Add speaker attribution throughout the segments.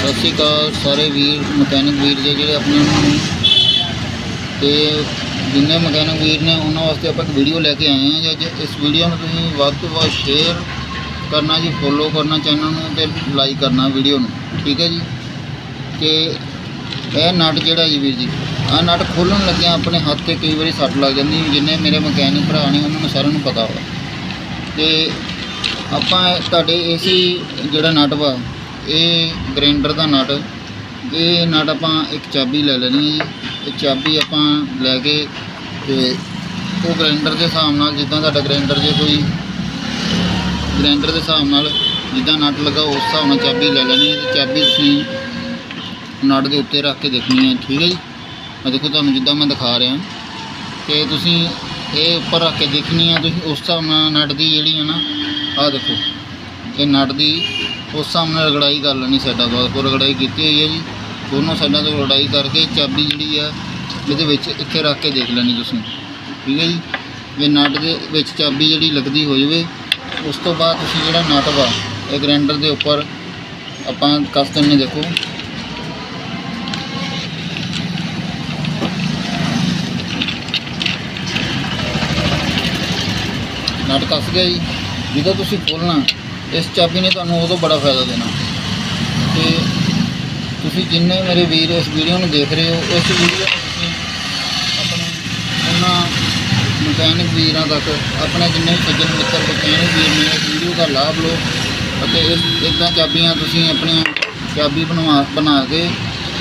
Speaker 1: ਸਤਿ ਸ਼੍ਰੀ ਅਕਾਲ ਸਾਰੇ ਵੀਰ, ਮਕੈਨਿਕ ਵੀਰ ਜੇ ਜਿਹੜੇ ਆਪਣੇ ਨੂੰ। ਤੇ ਜਿੰਨੇ ਮਕੈਨਿਕ ਵੀਰ ਨੇ, ਉਹਨਾਂ ਵਾਸਤੇ ਆਪਾਂ ਇੱਕ ਵੀਡੀਓ ਲੈ ਕੇ ਆਏ ਹਾਂ ਜੇ ਇਸ ਵੀਡੀਓ ਨੂੰ ਤੁਸੀਂ ਵੱਧ ਤੋਂ ਵੱਧ ਸ਼ੇਅਰ ਕਰਨਾ ਜੀ ਫੋਲੋ ਕਰਨਾ ਚੈਨਲ ਨੂੰ ਤੇ ਲਾਈਕ ਕਰਨਾ ਵੀਡੀਓ ਨੂੰ। ਠੀਕ ਹੈ ਜੀ? ਤੇ ਇਹ ਨਟ ਜਿਹੜਾ ਜੀ ਵੀਰ ਜੀ, ਆਹ ਨਟ ਖੋਲਣ ਲੱਗਿਆ ਆਪਣੇ ਹੱਥ ਤੇ ਕਈ ਵਾਰੀ ਸੱਟ ਲੱਗ ਜਾਂਦੀ, ਜਿੰਨੇ ਮੇਰੇ ਮਕੈਨਿਕ ਭਰਾ ਨੇ, ਉਹਨਾਂ ਨੂੰ ਸਾਰਿਆਂ ਨੂੰ ਪਤਾ ਵਾ। ਤੇ ਆਪਾਂ ਤੁਹਾਡੇ ਏਸੀ ਜਿਹੜਾ ਨਟ ਵਾ ਇਹ ਗ੍ਰਾਈਂਡਰ ਦਾ ਨਟ, ਇਹ ਨਟ ਆਪਾਂ ਇੱਕ ਚਾਬੀ ਲੈ ਲੈਣੀ ਹੈ ਜੀ। ਇਹ ਚਾਬੀ ਆਪਾਂ ਲੈ ਕੇ ਤੇ ਉਹ ਗ੍ਰੈਂਡਰ ਦੇ ਹਿਸਾਬ ਨਾਲ ਜਿੱਦਾਂ ਤੁਹਾਡਾ ਗ੍ਰਾਈਂਡਰ ਜੇ ਕੋਈ ਗ੍ਰਾਈਂਡਰ ਦੇ ਹਿਸਾਬ ਨਾਲ ਜਿੱਦਾਂ ਨਟ ਲੱਗਾ ਉਸ ਹਿਸਾਬ ਨਾਲ ਚਾਬੀ ਲੈ ਲੈਣੀ ਹੈ ਤੇ ਚਾਬੀ ਤੁਸੀਂ ਨਟ ਦੇ ਉੱਤੇ ਰੱਖ ਕੇ ਦੇਖਣੀ ਹੈ। ਠੀਕ ਹੈ ਜੀ? ਆ ਦੇਖੋ ਤੁਹਾਨੂੰ ਜਿੱਦਾਂ ਮੈਂ ਦਿਖਾ ਰਿਹਾ। ਤੇ ਤੁਸੀਂ ਇਹ ਉੱਪਰ ਰੱਖ ਕੇ ਦੇਖਣੀ ਆ ਤੁਸੀਂ ਉਸ ਹਿਸਾਬ ਨਾਲ ਨਟ ਦੀ ਜਿਹੜੀ ਹੈ ਨਾ, ਆਹ ਦੇਖੋ, ਇਹ ਨਟ ਦੀ ਉਸ ਹਿਸਾਬ ਨਾਲ ਰਗੜਾਈ ਕਰ ਲੈਣੀ ਸਾਡਾ ਤੋਂ ਰਗੜਾਈ ਕੀਤੀ ਹੋਈ ਹੈ ਜੀ। ਦੋਨੋਂ ਸਾਈਡਾਂ ਤੋਂ ਰਗੜਾਈ ਕਰਕੇ ਚਾਬੀ ਜਿਹੜੀ ਆ, ਇਹਦੇ ਵਿੱਚ ਇੱਥੇ ਰੱਖ ਕੇ ਦੇਖ ਲੈਣੀ ਤੁਸੀਂ। ਠੀਕ ਹੈ ਜੀ? ਜੇ ਨਟ ਦੇ ਵਿੱਚ ਚਾਬੀ ਜਿਹੜੀ ਲੱਗਦੀ ਹੋ ਜਾਵੇ, ਉਸ ਤੋਂ ਬਾਅਦ ਤੁਸੀਂ ਜਿਹੜਾ ਨਟ ਵਾ, ਇਹ ਗ੍ਰਾਈਂਡਰ ਦੇ ਉੱਪਰ ਆਪਾਂ ਕੱਸ ਦਿੰਨੇ ਦੇਖੋ। ਨਟ ਕੱਸ ਗਿਆ ਜੀ। ਜਦੋਂ ਤੁਸੀਂ ਖੋਲਣਾ ਇਸ ਚਾਬੀ ਨੇ ਤੁਹਾਨੂੰ ਉਦੋਂ ਬੜਾ ਫਾਇਦਾ ਦੇਣਾ। ਤੇ ਤੁਸੀਂ ਜਿੰਨੇ ਮੇਰੇ ਵੀਰ ਇਸ ਵੀਡੀਓ ਨੂੰ ਦੇਖ ਰਹੇ ਹੋ ਇਸ ਵੀਡੀਓ ਨੂੰ ਆਪਣੇ ਉਹਨਾਂ ਮਕੈਨਿਕ ਵੀਰਾਂ ਤੱਕ, ਆਪਣੇ ਜਿੰਨੇ ਵੀ ਸੱਜਣ ਮਿੱਤਰ, ਮਕੈਨਿਕ ਵੀਰ ਨੇ ਇਸ ਵੀਡੀਓ ਦਾ ਲਾਭ ਲਓ ਅਤੇ ਇਸ ਇਦਾਂ ਚਾਬੀਆਂ ਤੁਸੀਂ ਆਪਣੀਆਂ ਚਾਬੀ ਬਣਵਾ, ਬਣਾ ਕੇ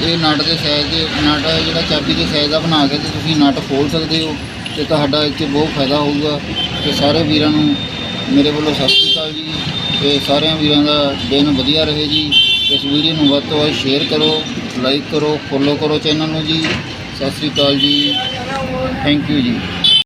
Speaker 1: ਇਹ ਨਟ ਦੇ ਸਾਈਜ਼ ਦੇ, ਨਟ ਜਿਹੜਾ ਚਾਬੀ ਦੇ ਸਾਈਜ਼ ਦਾ ਬਣਾ ਕੇ ਤੇ ਤੁਸੀਂ ਨਟ ਖੋਲ ਸਕਦੇ ਹੋ ਤੇ ਤੁਹਾਡਾ ਇੱਥੇ ਬਹੁਤ ਫਾਇਦਾ ਹੋਊਗਾ। ਤੇ ਸਾਰੇ ਵੀਰਾਂ ਨੂੰ ਮੇਰੇ ਵੱਲੋਂ ਸਤਿ ਸ਼੍ਰੀ ਅਕਾਲ ਤੇ ਸਾਰਿਆਂ ਵੀਰਾਂ ਦਾ ਦਿਨ ਵਧੀਆ ਰਹੇ ਜੀ। ਇਸ ਵੀਡੀਓ ਨੂੰ ਵੱਧ ਤੋਂ ਵੱਧ ਸ਼ੇਅਰ ਕਰੋ ਲਾਈਕ ਕਰੋ ਫੋਲੋ ਕਰੋ ਚੈਨਲ ਨੂੰ ਜੀ। ਸਤਿ ਸ਼੍ਰੀ ਅਕਾਲ ਜੀ। ਥੈਂਕ ਯੂ ਜੀ।